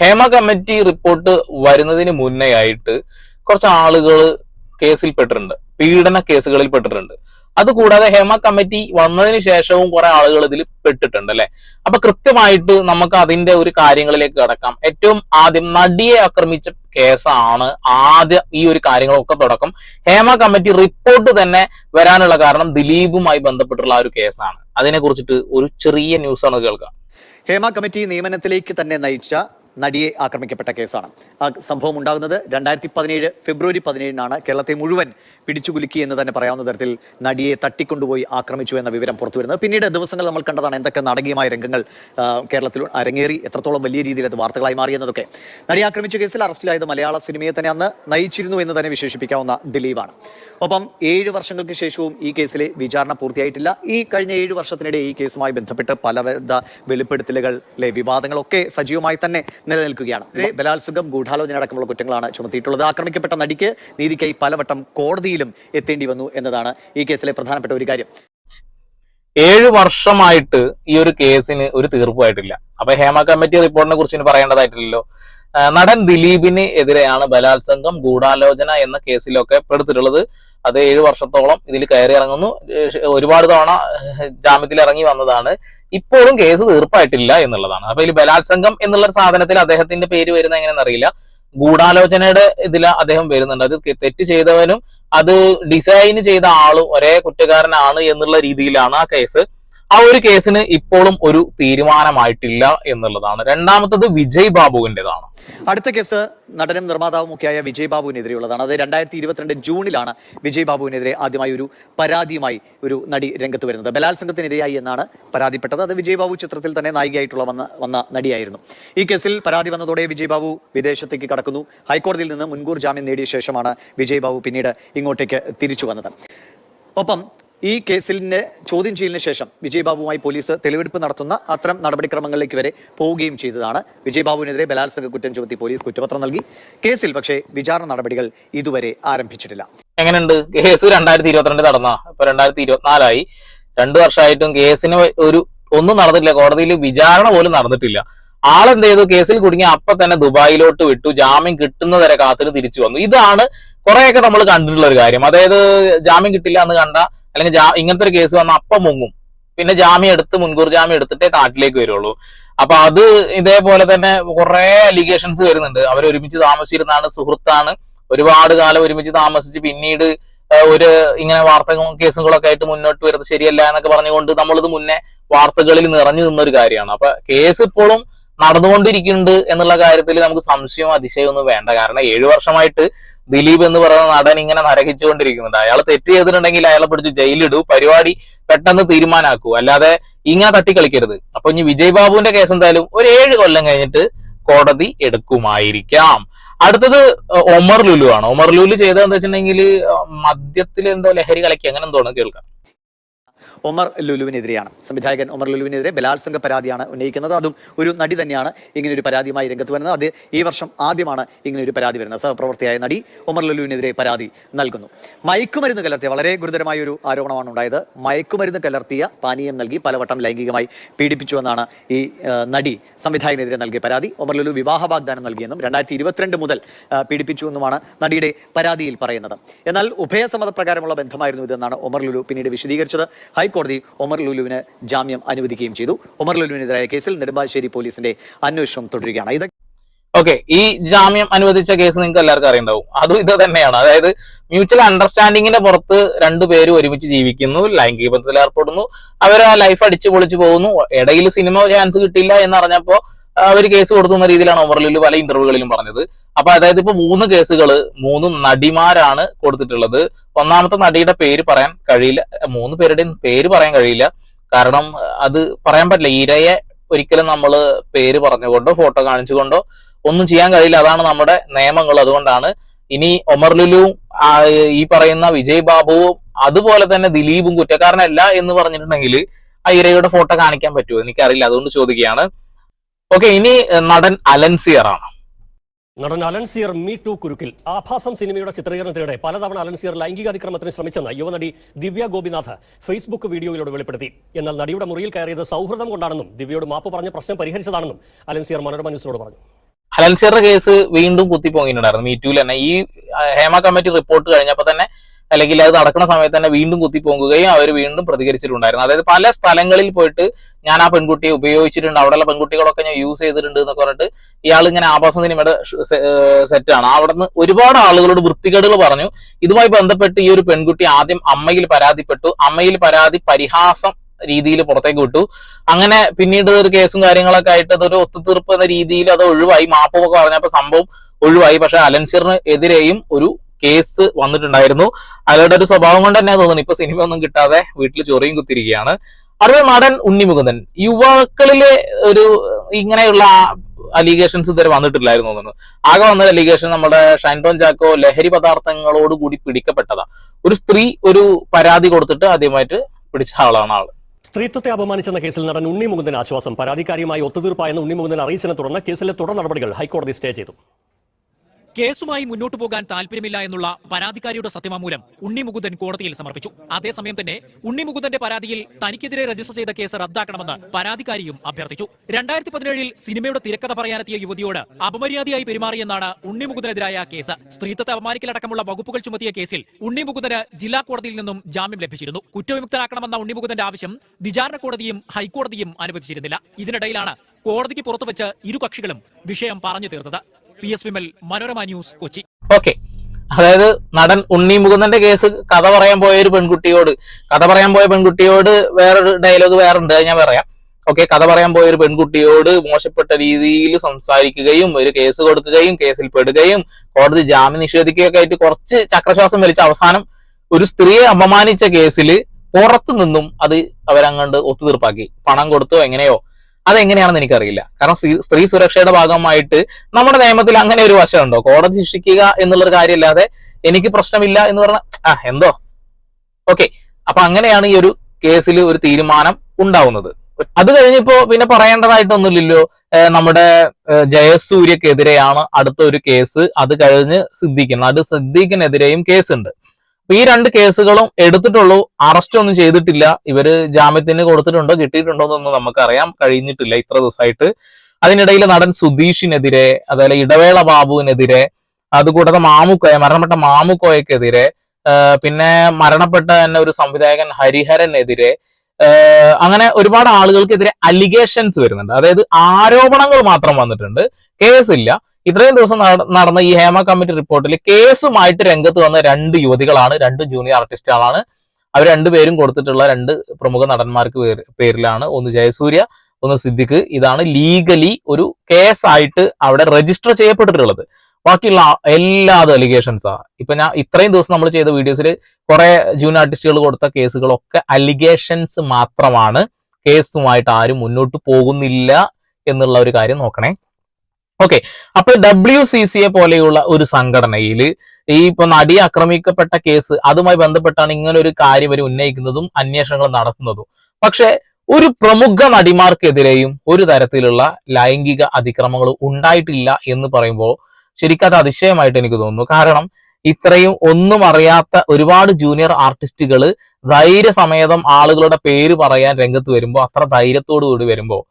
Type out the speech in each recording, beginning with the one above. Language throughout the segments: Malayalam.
ഹേമ കമ്മിറ്റി റിപ്പോർട്ട് വരുന്നതിന് മുന്നേ ആയിട്ട് കുറച്ച് ആളുകൾ കേസിൽ പെട്ടിട്ടുണ്ട്. പീഡന കേസുകളിൽ പെട്ടിട്ടുണ്ട്. അതുകൂടാതെ ഹേമ കമ്മിറ്റി വന്നതിന് ശേഷവും കുറെ ആളുകൾ ഇതിൽ പെട്ടിട്ടുണ്ട് അല്ലെ? അപ്പൊ കൃത്യമായിട്ട് നമുക്ക് അതിന്റെ ഒരു കാര്യങ്ങളിലേക്ക് കടക്കാം. ഏറ്റവും ആദ്യം നടിയെ ആക്രമിച്ച കേസാണ് ആദ്യം ഈ ഒരു കാര്യങ്ങളൊക്കെ തുടക്കം. ഹേമ കമ്മിറ്റി റിപ്പോർട്ട് തന്നെ വരാനുള്ള കാരണം ദിലീപുമായി ബന്ധപ്പെട്ടുള്ള ഒരു കേസാണ്. അതിനെ കുറിച്ചിട്ട് ഒരു ചെറിയ ന്യൂസാണ് കേൾക്കാം. ഹേമ കമ്മിറ്റി നിയമനത്തിലേക്ക് തന്നെ നയിച്ച നടിയെ ആക്രമിക്കപ്പെട്ട കേസാണ്. ആ സംഭവം ഉണ്ടാകുന്നത് രണ്ടായിരത്തി പതിനേഴ് ഫെബ്രുവരി പതിനേഴിനാണ് കേരളത്തെ മുഴുവൻ പിടിച്ചുകുലുക്കി എന്ന് തന്നെ പറയാവുന്ന തരത്തിൽ നടിയെ തട്ടിക്കൊണ്ടുപോയി ആക്രമിച്ചു എന്ന വിവരം പുറത്തു വരുന്നത് പിന്നീട് ദിവസങ്ങൾ നമ്മൾ കണ്ടതാണ് എന്തൊക്കെ നാടകീയമായ രംഗങ്ങൾ കേരളത്തിൽ അരങ്ങേറി എത്രത്തോളം വലിയ രീതിയിൽ അത് വാർത്തകളായി മാറി എന്നതൊക്കെ. നടി ആക്രമിച്ച കേസിൽ അറസ്റ്റിലായത് മലയാള സിനിമയെ തന്നെ അന്ന് നയിച്ചിരുന്നു എന്ന് തന്നെ വിശേഷിപ്പിക്കാവുന്ന ദിലീപാണ്. ഒപ്പം ഏഴ് വർഷങ്ങൾക്ക് ശേഷവും ഈ കേസിലെ വിചാരണ പൂർത്തിയായിട്ടില്ല. ഈ കഴിഞ്ഞ ഏഴ് വർഷത്തിനിടെ ഈ കേസുമായി ബന്ധപ്പെട്ട് പലവിധ വെളിപ്പെടുത്തലുകളിലെ വിവാദങ്ങളൊക്കെ സജീവമായി തന്നെ നിലനിൽക്കുകയാണ്. ബലാത്സംഗം ഗൂഢാലോചന അടക്കമുള്ള കുറ്റങ്ങളാണ് ചുമത്തിയിട്ടുള്ളത്. ആക്രമിക്കപ്പെട്ട നടിക്ക് നീതിക്കായി പലവട്ടം കോടതിയിലും എത്തേണ്ടി വന്നു എന്നതാണ് ഈ കേസിലെ പ്രധാനപ്പെട്ട ഒരു കാര്യം. ഏഴ് വർഷമായിട്ട് ഈ ഒരു കേസിന് ഒരു തീർപ്പായിട്ടില്ല അപ്പൊ ഹേമ കമ്മിറ്റി റിപ്പോർട്ടിനെ കുറിച്ച് പറയേണ്ടതായിട്ടില്ലല്ലോ. നടൻ ദിലീപിന് എതിരെയാണ് ബലാത്സംഗം ഗൂഢാലോചന എന്ന കേസിലൊക്കെ പെടുത്തിട്ടുള്ളത്. അത് ഏഴു വർഷത്തോളം ഇതിൽ കയറി ഇറങ്ങുന്നു. ഒരുപാട് തവണ ജാമ്യത്തിൽ ഇറങ്ങി വന്നതാണ്. ഇപ്പോഴും കേസ് തീർപ്പായിട്ടില്ല എന്നുള്ളതാണ്. അപ്പൊ ഇതിൽ ബലാത്സംഗം എന്നുള്ള സാധനത്തിൽ അദ്ദേഹത്തിന്റെ പേര് വരുന്ന എങ്ങനെയെന്ന് അറിയില്ല. ഗൂഢാലോചനയുടെ ഇതിൽ അദ്ദേഹം വരുന്നുണ്ട്. അത് തെറ്റ് ചെയ്തവനും അത് ഡിസൈൻ ചെയ്ത ആളും ഒരേ കുറ്റക്കാരനാണ് എന്നുള്ള രീതിയിലാണ് ആ കേസ് ആ ഒരു കേസിന് ഇപ്പോഴും ഒരു തീരുമാനമായിട്ടില്ല എന്നുള്ളതാണ്. രണ്ടാമത്തത് വിജയ് ബാബുവിന്റെതാണ്. അടുത്ത കേസ് നടനും നിർമ്മാതാവും ഒക്കെയായ വിജയ് ബാബുവിനെതിരെയുള്ളതാണ്. അത് രണ്ടായിരത്തി ഇരുപത്തിരണ്ട് ജൂണിലാണ് വിജയ് ബാബുവിനെതിരെ ആദ്യമായി ഒരു പരാതിയുമായി ഒരു നടി രംഗത്ത് വരുന്നത്. ബലാത്സംഗത്തിനിരയായി എന്നാണ് പരാതിപ്പെട്ടത്. അത് വിജയ് ബാബു ചിത്രത്തിൽ തന്നെ നായികയായിട്ടുള്ള വന്ന വന്ന നടിയായിരുന്നു. ഈ കേസിൽ പരാതി വന്നതോടെ വിജയ് ബാബു വിദേശത്തേക്ക് കടക്കുന്നു. ഹൈക്കോടതിയിൽ നിന്ന് മുൻകൂർ ജാമ്യം നേടിയ ശേഷമാണ് വിജയ് ബാബു പിന്നീട് ഇങ്ങോട്ടേക്ക് തിരിച്ചു വന്നത്. ഒപ്പം ഈ കേസിലിന്റെ ചോദ്യം ചെയ്യലിന് ശേഷം വിജയബാബുമായി പോലീസ് തെളിവെടുപ്പ് നടത്തുന്ന അത്തരം നടപടിക്രമങ്ങളിലേക്ക് വരെ പോവുകയും ചെയ്തതാണ്. വിജയബാബുവിനെതിരെ ബലാത്സംഗ കുറ്റം ചുമത്തി പോലീസ് കുറ്റപത്രം നൽകി. കേസിൽ പക്ഷേ വിചാരണ നടപടികൾ ഇതുവരെ ആരംഭിച്ചിട്ടില്ല. എങ്ങനെയുണ്ട്? കേസ് രണ്ടായിരത്തി ഇരുപത്തിരണ്ട് നടന്ന. ഇപ്പൊ രണ്ടായിരത്തി ഇരുപത്തിനാലായി. രണ്ടു വർഷമായിട്ടും കേസിന് ഒരു ഒന്നും നടന്നിട്ടില്ല കോടതിയിൽ വിചാരണ പോലും നടന്നിട്ടില്ല. ആളെന്ത് ചെയ്തു കേസിൽ കുടുങ്ങി അപ്പൊ തന്നെ ദുബായിലോട്ട് വിട്ടു. ജാമ്യം കിട്ടുന്നതരെ കാത്തിന് തിരിച്ചു വന്നു. ഇതാണ് കുറെയൊക്കെ നമ്മൾ കണ്ടിട്ടുള്ള ഒരു കാര്യം. അതായത് ജാമ്യം കിട്ടില്ല എന്ന് കണ്ട അല്ലെങ്കിൽ ഇങ്ങനത്തെ ഒരു കേസ് വന്നാൽ അപ്പം മുങ്ങും. പിന്നെ ജാമ്യം എടുത്ത് മുൻകൂർ ജാമ്യം എടുത്തിട്ടേ നാട്ടിലേക്ക് വരുള്ളൂ. അപ്പൊ അത് ഇതേപോലെ തന്നെ കുറെ അലിഗേഷൻസ് വരുന്നുണ്ട്. അവർ ഒരുമിച്ച് താമസിച്ചിരുന്നാണ് സുഹൃത്താണ്. ഒരുപാട് കാലം ഒരുമിച്ച് താമസിച്ച് പിന്നീട് ഒരു ഇങ്ങനെ വാർത്ത കേസുകളൊക്കെ ആയിട്ട് മുന്നോട്ട് വരുന്നത് ശരിയല്ല എന്നൊക്കെ പറഞ്ഞുകൊണ്ട് നമ്മളിത് മുന്നേ വാർത്തകളിൽ നിറഞ്ഞു നിന്ന ഒരു കാര്യമാണ്. അപ്പൊ കേസ് ഇപ്പോഴും നടന്നുകൊണ്ടിരിക്കുന്നുണ്ട് എന്നുള്ള കാര്യത്തിൽ നമുക്ക് സംശയവും അതിശയമൊന്നും വേണ്ട. കാരണം ഏഴു വർഷമായിട്ട് ദിലീപ് എന്ന് പറയുന്ന നടൻ ഇങ്ങനെ നരകിച്ചുകൊണ്ടിരിക്കുന്നുണ്ട്. അയാൾ തെറ്റ് ചെയ്തിട്ടുണ്ടെങ്കിൽ അയാളെ പിടിച്ച് ജയിലിടൂ പരിപാടി പെട്ടെന്ന് തീരുമാനാക്കൂ അല്ലാതെ ഇങ്ങനെ തട്ടിക്കളിക്കരുത്. അപ്പൊ ഇനി വിജയ് ബാബുവിന്റെ കേസ് എന്തായാലും ഒരു ഏഴ് കൊല്ലം കഴിഞ്ഞിട്ട് കോടതി എടുക്കുമായിരിക്കാം. അടുത്തത് ഒമർ ലുലു ആണ്. ഒമർ ലുലു ചെയ്തതെന്ന് വെച്ചിട്ടുണ്ടെങ്കിൽ മദ്യത്തിൽ എന്തോ ലഹരി കലക്കി അങ്ങനെ എന്തോ കേൾക്കാം. ഒമർ ലുലുവിനെതിരെയാണ്. സംവിധായകൻ ഒമർ ലുലുവിനെതിരെ ബലാത്സംഗ പരാതിയാണ് ഉന്നയിക്കുന്നത്. അതും ഒരു നടി തന്നെയാണ് ഇങ്ങനെ ഒരു പരാതിയുമായി രംഗത്ത് വരുന്നത്. അത് ഈ വർഷം ആദ്യമാണ് ഇങ്ങനെ ഒരു പരാതി വരുന്നത്. സഹപ്രവർത്തിയായ നടി ഒമർ ലുലുവിനെതിരെ പരാതി നൽകുന്നു. മയക്കുമരുന്ന് കലർത്തിയ വളരെ ഗുരുതരമായ ഒരു ആരോപണമാണ് ഉണ്ടായത്. മയക്കുമരുന്ന് കലർത്തിയ പാനീയം നൽകി പലവട്ടം ലൈംഗികമായി പീഡിപ്പിച്ചുവെന്നാണ് ഈ നടി സംവിധായകനെതിരെ നൽകിയ പരാതി. ഒമർ ലുലു വിവാഹ വാഗ്ദാനം നൽകിയെന്നും രണ്ടായിരത്തി ഇരുപത്തിരണ്ട് മുതൽ പീഡിപ്പിച്ചു എന്നുമാണ് നടിയുടെ പരാതിയിൽ പറയുന്നത്. എന്നാൽ ഉഭയസമ്മതപ്രകാരമുള്ള ബന്ധമായിരുന്നു ഇതെന്നാണ് ഒമർ ലുലു പിന്നീട് വിശദീകരിച്ചത്. ഹൈക്കോടതി ഒമർ ലുലുവിന് ജാമ്യം അനുവദിക്കുകയും ചെയ്തു. ഒമർ ലുലുവിനെതിരായ കേസിൽ നെടുമ്പാശ്ശേരി പോലീസിന്റെ അന്വേഷണം തുടരുകയാണ്. ഇത് ഓക്കെ ഈ ജാമ്യം അനുവദിച്ച കേസ് നിങ്ങൾക്ക് എല്ലാവർക്കും അറിയണ്ടാവും അതും ഇത് തന്നെയാണ്. അതായത് മ്യൂച്വൽ അണ്ടർസ്റ്റാൻഡിങ്ങിന്റെ പുറത്ത് രണ്ടുപേരും ഒരുമിച്ച് ജീവിക്കുന്നു ലൈംഗിക ബന്ധത്തിൽ ഏർപ്പെടുന്നു അവർ ആ ലൈഫ് അടിച്ചു പൊളിച്ചു പോകുന്നു. ഇടയിൽ സിനിമ ചാൻസ് കിട്ടില്ല എന്ന് അവർ കേസ് കൊടുത്തുന്ന രീതിയിലാണ് ഒമർലിൽ പല ഇന്റർവ്യൂകളിലും പറഞ്ഞത്. അപ്പൊ അതായത് ഇപ്പൊ മൂന്ന് കേസുകൾ മൂന്ന് നടിമാരാണ് കൊടുത്തിട്ടുള്ളത്. ഒന്നാമത്തെ നടിയുടെ പേര് പറയാൻ കഴിയില്ല. മൂന്ന് പേരുടെയും പേര് പറയാൻ കഴിയില്ല. കാരണം അത് പറയാൻ പറ്റില്ല. ഇരയെ ഒരിക്കലും നമ്മൾ പേര് പറഞ്ഞുകൊണ്ടോ ഫോട്ടോ കാണിച്ചുകൊണ്ടോ ഒന്നും ചെയ്യാൻ കഴിയില്ല. അതാണ് നമ്മുടെ നിയമങ്ങൾ. അതുകൊണ്ടാണ് ഇനി ഒമർ ഈ പറയുന്ന വിജയ് ബാബുവും അതുപോലെ തന്നെ ദിലീപും കുറ്റക്കാരനല്ല എന്ന് പറഞ്ഞിട്ടുണ്ടെങ്കിൽ ആ ഇരയുടെ ഫോട്ടോ കാണിക്കാൻ പറ്റുമോ? എനിക്കറിയില്ല. അതുകൊണ്ട് ചോദിക്കുകയാണ്. ഓക്കെ ഇനി നടൻ അലൻസിയർ ആണ് നടൻ അലൻസിയർ മീ ടു കുരുക്കിൽ. ആഭാസം സിനിമയുടെ ചിത്രീകരണത്തിനിടെ പലതവണ അലൻസിയർ ലൈംഗിക അതിക്രമത്തിന് ശ്രമിച്ചെന്ന് യുവനടി ദിവ്യ ഗോപിനാഥ് ഫേസ്ബുക്ക് വീഡിയോയിലൂടെ വെളിപ്പെടുത്തി. എന്നാൽ നടിയുടെ മുറിയിൽ കയറിയത് സൗഹൃദം കൊണ്ടാണെന്നും ദിവ്യയോട് മാപ്പ് പറഞ്ഞ പ്രശ്നം പരിഹരിച്ചതാണെന്നും അലൻസിയർ മനോരമ ന്യൂസിനോട് പറഞ്ഞു. അലൻസിയറുടെ കേസ് വീണ്ടും കുത്തിപ്പൊങ്ങിയിട്ടുണ്ടായിരുന്നു. മീറ്റൂൽ തന്നെ ഈ ഹേമ കമ്മിറ്റി റിപ്പോർട്ട് കഴിഞ്ഞപ്പോൾ തന്നെ അല്ലെങ്കിൽ അത് നടക്കുന്ന സമയത്ത് തന്നെ വീണ്ടും കുത്തിപ്പൊങ്ങുകയും അവർ വീണ്ടും പ്രതികരിച്ചിട്ടുണ്ടായിരുന്നു. അതായത് പല സ്ഥലങ്ങളിൽ പോയിട്ട് ഞാൻ ആ പെൺകുട്ടിയെ ഉപയോഗിച്ചിട്ടുണ്ട് അവിടെയുള്ള പെൺകുട്ടികളൊക്കെ ഞാൻ യൂസ് ചെയ്തിട്ടുണ്ട് എന്നൊക്കെ പറഞ്ഞിട്ട് ഇയാൾ ഇങ്ങനെ ആഭാസ സിനിമയുടെ സെറ്റാണ് അവിടുന്ന് ഒരുപാട് ആളുകളോട് വൃത്തികേടുകൾ പറഞ്ഞു. ഇതുമായി ബന്ധപ്പെട്ട് ഈ ഒരു പെൺകുട്ടി ആദ്യം അമ്മയിൽ പരാതിപ്പെട്ടു. അമ്മയിൽ പരാതി പരിഹാസം രീതിയിൽ പുറത്തേക്ക് വിട്ടു. അങ്ങനെ പിന്നീട് ഒരു കേസും കാര്യങ്ങളൊക്കെ ആയിട്ട് അതൊരു ഒത്തുതീർപ്പ് എന്ന രീതിയിൽ അത് ഒഴിവായി. മാപ്പൊക്കെ പറഞ്ഞപ്പോ സംഭവം ഒഴിവായി. പക്ഷെ അലൻസിറിന് എതിരെയും ഒരു കേസ് വന്നിട്ടുണ്ടായിരുന്നു. അയാളുടെ ഒരു സ്വഭാവം കൊണ്ട് തന്നെ തോന്നുന്നു. ഇപ്പൊ സിനിമ ഒന്നും കിട്ടാതെ വീട്ടിൽ ചൊറിയും കുത്തിരിക്കുകയാണ്. അടുത്ത നടൻ ഉണ്ണിമുകുന്ദൻ. യുവാക്കളിലെ ഒരു ഇങ്ങനെയുള്ള അലിഗേഷൻസ് ഇതുവരെ വന്നിട്ടില്ലായിരുന്നു തോന്നുന്നു. ആകെ വന്ന അലിഗേഷൻ നമ്മുടെ ഷൈൻടോൺ ചാക്കോ ലഹരി പദാർത്ഥങ്ങളോട് കൂടി പിടിക്കപ്പെട്ടതാ. ഒരു സ്ത്രീ ഒരു പരാതി കൊടുത്തിട്ട് ആദ്യമായിട്ട് പിടിച്ച ആളാണ് ആൾ. സ്ത്രീത്വത്തെ അപമാനിച്ചെന്ന കേസിൽ നടൻ ഉണ്ണി മുകുന്ദൻ ആശ്വാസം. പരാതിക്കാരിയുമായി ഒത്തുതീർപ്പായെന്ന് ഉണ്ണി മുകുന്ദൻ അറിയിച്ചതിനെ തുടർന്ന് കേസിലെ തുടർ നടപടികൾ ഹൈക്കോടതി സ്റ്റേ ചെയ്തു. കേസുമായി മുന്നോട്ടു പോകാൻ താല്പര്യമില്ല എന്നുള്ള പരാതിക്കാരിയുടെ സത്യവാങ്മൂലം ഉണ്ണി മുകുന്ദൻ കോടതിയിൽ സമർപ്പിച്ചു. അതേസമയം തന്നെ ഉണ്ണി മുകുന്ദന്റെ പരാതിയിൽ തനിക്കെതിരെ രജിസ്റ്റർ ചെയ്ത കേസ് റദ്ദാക്കണമെന്ന് പരാതിക്കാരിയും അഭ്യർത്ഥിച്ചു. രണ്ടായിരത്തി പതിനേഴിൽ സിനിമയുടെ തിരക്കഥ പറയാനെത്തിയ യുവതിയോട് അപമര്യാദയായി പെരുമാറിയെന്നാണ് ഉണ്ണി മുകുന്ദനെതിരായ കേസ്. സ്ത്രീത്വത്തെ അപമാനിക്കലടക്കമുള്ള വകുപ്പുകൾ ചുമത്തിയ കേസിൽ ഉണ്ണി മുകുന്ദന് ജില്ലാ കോടതിയിൽ നിന്നും ജാമ്യം ലഭിച്ചിരുന്നു. കുറ്റവിമുക്തരാക്കണമെന്ന ഉണ്ണി മുകുന്ദന്റെ ആവശ്യം വിചാരണ കോടതിയും ഹൈക്കോടതിയും അനുവദിച്ചിരുന്നില്ല. ഇതിനിടയിലാണ് കോടതിക്ക് പുറത്തുവച്ച് ഇരു കക്ഷികളും വിഷയം പറഞ്ഞു തീർത്തത്. P S Vimal Manorama news Kochi. Okay. അതായത് നടൻ ഉണ്ണി മുകുന്ദന്റെ കേസ് കഥ പറയാൻ പോയ ഒരു പെൺകുട്ടിയോട് കഥ പറയാൻ പോയ പെൺകുട്ടിയോട് വേറൊരു ഡയലോഗ് വേറെ ഉണ്ട് ഞാൻ പറയാം. ഓക്കെ കഥ പറയാൻ പോയ ഒരു പെൺകുട്ടിയോട് മോശപ്പെട്ട രീതിയിൽ സംസാരിക്കുകയും ഒരു കേസ് കൊടുക്കുകയും കേസിൽ പെടുകയും കോടതി ജാമ്യം നിഷേധിക്കുകയൊക്കെ ആയിട്ട് കുറച്ച് ചക്രശ്വാസം വലിച്ച അവസാനം ഒരു സ്ത്രീയെ അപമാനിച്ച കേസിൽ പുറത്തു നിന്നും അത് അവരങ്ങണ്ട് ഒത്തുതീർപ്പാക്കി. പണം കൊടുത്തോ എങ്ങനെയോ അതെങ്ങനെയാണെന്ന് എനിക്കറിയില്ല. കാരണം സ്ത്രീ- സുരക്ഷയുടെ ഭാഗമായിട്ട് നമ്മുടെ നിയമത്തിൽ അങ്ങനെ ഒരു വശമുണ്ടോ കോടതി ശിക്ഷിക്കുക എന്നുള്ളൊരു കാര്യമില്ലാതെ എനിക്ക് പ്രശ്നമില്ല എന്ന് പറഞ്ഞ ആ എന്തോ? ഓക്കെ. അപ്പൊ അങ്ങനെയാണ് ഈ ഒരു കേസിൽ ഒരു തീരുമാനം ഉണ്ടാവുന്നത്. അത് കഴിഞ്ഞപ്പോ പിന്നെ പറയേണ്ടതായിട്ടൊന്നുമില്ലല്ലോ. നമ്മുടെ ജയസൂര്യക്കെതിരെയാണ് അടുത്ത ഒരു കേസ് അത് കഴിഞ്ഞ് സിദ്ദീഖിന് അത് സിദ്ദീഖിനെതിരെയും കേസുണ്ട്. ഈ രണ്ട് കേസുകളും എടുത്തിട്ടുള്ളൂ. അറസ്റ്റ് ഒന്നും ചെയ്തിട്ടില്ല. ഇവർ ജാമ്യത്തിന് കൊടുത്തിട്ടുണ്ടോ കിട്ടിയിട്ടുണ്ടോ എന്നൊന്നും നമുക്കറിയാൻ കഴിഞ്ഞിട്ടില്ല ഇത്ര ദിവസമായിട്ട്. അതിനിടയിൽ നടൻ സുധീഷിനെതിരെ അതായത് ഇടവേള ബാബുവിനെതിരെ അതുകൂടാതെ മാമുക്കോയ മരണപ്പെട്ട മാമുക്കോയക്കെതിരെ പിന്നെ മരണപ്പെട്ട തന്നെ ഒരു സംവിധായകൻ ഹരിഹരനെതിരെ അങ്ങനെ ഒരുപാട് ആളുകൾക്കെതിരെ അലിഗേഷൻസ് വരുന്നുണ്ട്. അതായത് ആരോപണങ്ങൾ മാത്രം വന്നിട്ടുണ്ട്. കേസില്ല. ഇത്രയും ദിവസം നടന്ന ഈ ഹേമ കമ്മിറ്റി റിപ്പോർട്ടിൽ കേസുമായിട്ട് രംഗത്ത് വന്ന രണ്ട് യുവതികളാണ് രണ്ട് ജൂനിയർ ആർട്ടിസ്റ്റുകളാണ് അവർ രണ്ടുപേരും കൊടുത്തിട്ടുള്ള രണ്ട് പ്രമുഖ നടന്മാർക്ക് പേരിലാണ്. ഒന്ന് ജയസൂര്യ ഒന്ന് സിദ്ദിഖ്. ഇതാണ് ലീഗലി ഒരു കേസായിട്ട് അവിടെ രജിസ്റ്റർ ചെയ്യപ്പെട്ടിട്ടുള്ളത്. ബാക്കിയുള്ള എല്ലാ അലിഗേഷൻസാ ഇപ്പൊ ഞാൻ ഇത്രയും ദിവസം നമ്മൾ ചെയ്ത വീഡിയോസിൽ കുറെ ജൂനിയർ ആർട്ടിസ്റ്റുകൾ കൊടുത്ത കേസുകളൊക്കെ അലിഗേഷൻസ് മാത്രമാണ്. കേസുമായിട്ട് ആരും മുന്നോട്ട് പോകുന്നില്ല എന്നുള്ള ഒരു കാര്യം നോക്കണേ. ഓക്കെ അപ്പൊ ഡബ്ല്യു സി സിയെ പോലെയുള്ള ഒരു സംഘടനയിൽ ഈ ഇപ്പൊ നടി ആക്രമിക്കപ്പെട്ട കേസ് അതുമായി ബന്ധപ്പെട്ടാണ് ഇങ്ങനെ ഒരു കാര്യം അവർ ഉന്നയിക്കുന്നതും അന്വേഷണങ്ങൾ നടത്തുന്നതും. പക്ഷെ ഒരു പ്രമുഖ നടിമാർക്കെതിരെയും ഒരു തരത്തിലുള്ള ലൈംഗിക അതിക്രമങ്ങൾ ഉണ്ടായിട്ടില്ല എന്ന് പറയുമ്പോൾ ശരിക്കും അത് അതിശയമായിട്ട് എനിക്ക് തോന്നുന്നു. കാരണം ഇത്രയും ഒന്നും അറിയാത്ത ഒരുപാട് ജൂനിയർ ആർട്ടിസ്റ്റുകൾ ധൈര്യസമേതം ആളുകളുടെ പേര് പറയാൻ രംഗത്ത് വരുമ്പോൾ അത്ര ധൈര്യത്തോടു കൂടി വരുമ്പോൾ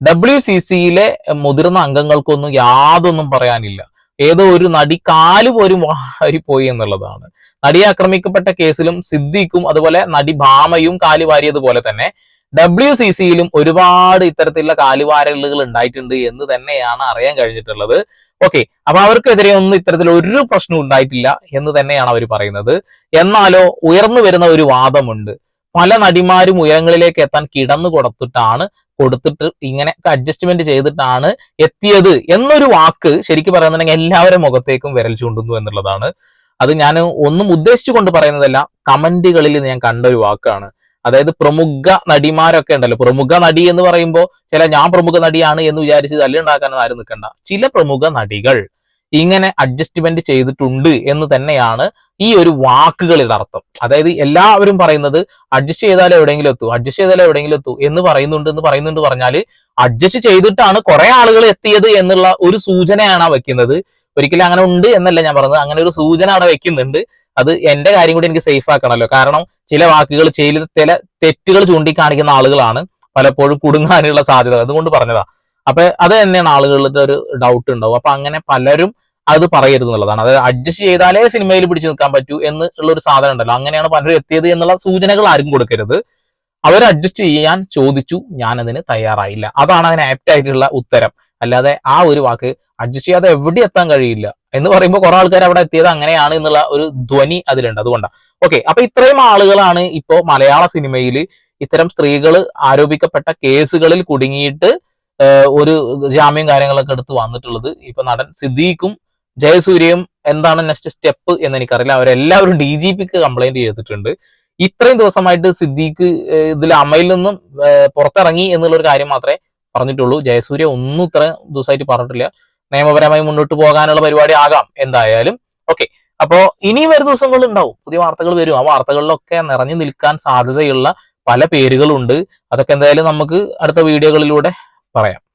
ഡബ്ല്യു സി സിയിലെ മുതിർന്ന അംഗങ്ങൾക്കൊന്നും യാതൊന്നും പറയാനില്ല. ഏതോ ഒരു നടി കാൽ പോലും വാരിപ്പോയി എന്നുള്ളതാണ്. നടിയെ ആക്രമിക്കപ്പെട്ട കേസിലും സിദ്ദീഖും അതുപോലെ നടി ഭാമയും കാൽ വാരിയതുപോലെ തന്നെ ഡബ്ല്യു സി സിയിലും ഒരുപാട് ഇത്തരത്തിലുള്ള കാലുവാരലുകൾ ഉണ്ടായിട്ടുണ്ട് എന്ന് തന്നെയാണ് അറിയാൻ കഴിഞ്ഞിട്ടുള്ളത്. ഓക്കെ അപ്പൊ അവർക്കെതിരെ ഒന്നും ഇത്തരത്തിൽ ഒരു പ്രശ്നം ഉണ്ടായിട്ടില്ല എന്ന് തന്നെയാണ് അവർ പറയുന്നത്. എന്നാലോ ഉയർന്നു വരുന്ന ഒരു വാദമുണ്ട്. പല നടിമാരും ഉയരങ്ങളിലേക്ക് എത്താൻ കിടന്നു കൊടുത്തിട്ടാണ് കൊടുത്തിട്ട് ഇങ്ങനെ അഡ്ജസ്റ്റ്മെന്റ് ചെയ്തിട്ടാണ് എത്തിയത് എന്നൊരു വാക്ക് ശരിക്കും പറയുന്നുണ്ടെങ്കിൽ എല്ലാവരുടെ മുഖത്തേക്കും വിരൽ ചൂണ്ടുന്നു എന്നുള്ളതാണ്. അത് ഞാൻ ഒന്നും ഉദ്ദേശിച്ചു കൊണ്ട് പറയുന്നതല്ല കമന്റുകളിൽ ഞാൻ കണ്ട ഒരു വാക്കാണ്. അതായത് പ്രമുഖ നടിമാരൊക്കെ ഉണ്ടല്ലോ പ്രമുഖ നടി എന്ന് പറയുമ്പോൾ ചില ഞാൻ പ്രമുഖ നടിയാണ് എന്ന് വിചാരിച്ച് തല്ലുണ്ടാക്കാൻ ആരും നിൽക്കണ്ട ചില പ്രമുഖ നടികൾ ഇങ്ങനെ അഡ്ജസ്റ്റ്മെന്റ് ചെയ്തിട്ടുണ്ട് എന്ന് തന്നെയാണ് ഈ ഒരു വാക്കുകളുടെ അർത്ഥം. അതായത് എല്ലാവരും പറയുന്നത് അഡ്ജസ്റ്റ് ചെയ്താലേ എവിടെയെങ്കിലും എത്തൂ അഡ്ജസ്റ്റ് ചെയ്താലേ എവിടെയെങ്കിലും എത്തൂ എന്ന് പറയുന്നുണ്ട് എന്ന് പറയുന്നുണ്ട് പറഞ്ഞാൽ അഡ്ജസ്റ്റ് ചെയ്തിട്ടാണ് കുറെ ആളുകൾ എത്തിയത് എന്നുള്ള ഒരു സൂചനയാണ് വെക്കുന്നത്. ഒരിക്കലും അങ്ങനെ ഉണ്ട് എന്നല്ല ഞാൻ പറഞ്ഞത്. അങ്ങനെ ഒരു സൂചന അവിടെ വെക്കുന്നുണ്ട്. അത് എന്റെ കാര്യം കൂടി എനിക്ക് സേഫ് ആക്കണമല്ലോ. കാരണം ചില വാക്കുകൾ ചെയ്ത ചില തെറ്റുകൾ ചൂണ്ടിക്കാണിക്കുന്ന ആളുകളാണ് പലപ്പോഴും കുടുങ്ങാനുള്ള സാധ്യത. അതുകൊണ്ട് പറഞ്ഞതാ. അപ്പൊ അത് തന്നെയാണ് ആളുകളുടെ ഒരു ഡൗട്ട് ഉണ്ടാവും അപ്പൊ അങ്ങനെ പലരും അത് പറയരുത് എന്നുള്ളതാണ്. അതായത് അഡ്ജസ്റ്റ് ചെയ്താലേ സിനിമയിൽ പിടിച്ചു നിൽക്കാൻ പറ്റൂ എന്ന് ഉള്ള ഒരു സാധനം ഉണ്ടല്ലോ. അങ്ങനെയാണ് പലരും എത്തിയത് എന്നുള്ള സൂചനകൾ ആരും കൊടുക്കരുത്. അവർ അഡ്ജസ്റ്റ് ചെയ്യാൻ ചോദിച്ചു ഞാൻ അതിന് തയ്യാറായില്ല. അതാണ് അതിന് ആപ്റ്റ് ആയിട്ടുള്ള ഉത്തരം. അല്ലാതെ ആ ഒരു വാക്ക് അഡ്ജസ്റ്റ് ചെയ്യാതെ എവിടെ എത്താൻ കഴിയില്ല എന്ന് പറയുമ്പോൾ കുറെ ആൾക്കാർ അവിടെ എത്തിയത് അങ്ങനെയാണ് എന്നുള്ള ഒരു ധ്വനി അതിലുണ്ട്. അതുകൊണ്ടാണ് ഓക്കെ അപ്പൊ ഇത്രയും ആളുകളാണ് ഇപ്പോ മലയാള സിനിമയിൽ ഇത്തരം സ്ത്രീകൾ ആരോപിക്കപ്പെട്ട കേസുകളിൽ കുടുങ്ങിയിട്ട് ഒരു ജാമ്യം കാര്യങ്ങളൊക്കെ എടുത്ത് വന്നിട്ടുള്ളത്. ഇപ്പൊ നടൻ സിദ്ദീഖും ജയസൂര്യയും എന്താണ് നെക്സ്റ്റ് സ്റ്റെപ്പ് എന്ന് എനിക്കറിയില്ല അവരെല്ലാവരും ഡി ജി പിക്ക് കംപ്ലൈന്റ് ചെയ്തിട്ടുണ്ട്. ഇത്രയും ദിവസമായിട്ട് സിദ്ദീഖ് ഇതിൽ അമ്മയിൽ നിന്നും പുറത്തിറങ്ങി എന്നുള്ള ഒരു കാര്യം മാത്രമേ പറഞ്ഞിട്ടുള്ളൂ. ജയസൂര്യ ഒന്നും ഇത്ര ദിവസമായിട്ട് പറഞ്ഞിട്ടില്ല. നിയമപരമായി മുന്നോട്ട് പോകാനുള്ള പരിപാടി ആകാം എന്തായാലും. ഓക്കെ അപ്പോ ഇനി വരും ദിവസങ്ങൾ ഉണ്ടാവും പുതിയ വാർത്തകൾ വരും. ആ വാർത്തകളിലൊക്കെ നിറഞ്ഞു നിൽക്കാൻ സാധ്യതയുള്ള പല പേരുകളുണ്ട്. അതൊക്കെ എന്തായാലും നമുക്ക് അടുത്ത വീഡിയോകളിലൂടെ പറയാം